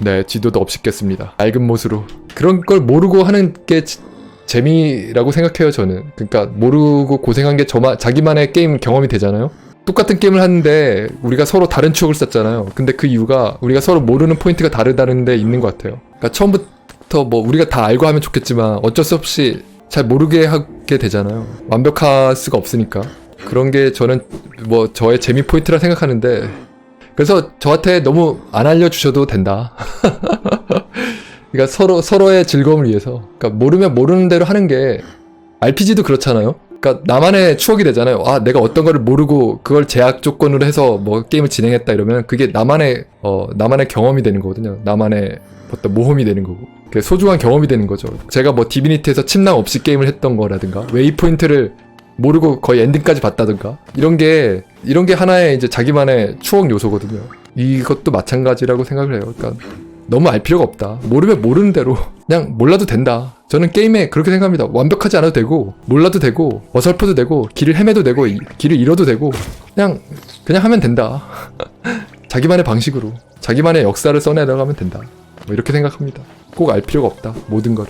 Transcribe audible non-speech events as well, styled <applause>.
네, 지도도 없이 깼습니다. 맑은 못으로. 그런 걸 모르고 하는 게 지- 재미라고 생각해요, 저는. 그러니까 모르고 고생한 게 저만 자기만의 게임 경험이 되잖아요. 똑같은 게임을 하는데 우리가 서로 다른 추억을 쌓잖아요. 근데 그 이유가 우리가 서로 모르는 포인트가 다르다는 데 있는 것 같아요. 그러니까 처음부터 뭐 우리가 다 알고 하면 좋겠지만 어쩔 수 없이 잘 모르게 하게 되잖아요. 완벽할 수가 없으니까. 그런 게 저는 뭐 저의 재미 포인트라 생각하는데 그래서 저한테 너무 안 알려주셔도 된다. <laughs> 그러니까 서로 서로의 즐거움을 위해서. 그러니까 모르면 모르는 대로 하는 게 RPG도 그렇잖아요. 그러니까 나만의 추억이 되잖아요. 아, 내가 어떤 거를 모르고 그걸 제약 조건으로 해서 뭐 게임을 진행했다 이러면 그게 나만의 어 나만의 경험이 되는 거거든요. 나만의 어떤 모험이 되는 거고. 소중한 경험이 되는 거죠. 제가 뭐 디비니티에서 침낭 없이 게임을 했던 거라든가 웨이 포인트를 모르고 거의 엔딩까지 봤다든가 이런 게 이런 게 하나의 이제 자기만의 추억 요소거든요. 이것도 마찬가지라고 생각을 해요. 그러니까 너무 알 필요가 없다. 모르면 모르는 대로 <laughs> 그냥 몰라도 된다. 저는 게임에 그렇게 생각합니다. 완벽하지 않아도 되고 몰라도 되고 어설퍼도 되고 길을 헤매도 되고 이- 길을 잃어도 되고 그냥 그냥 하면 된다. <laughs> 자기만의 방식으로 자기만의 역사를 써내려가면 된다. 뭐 이렇게 생각합니다. 꼭 알 필요가 없다. 모든 걸.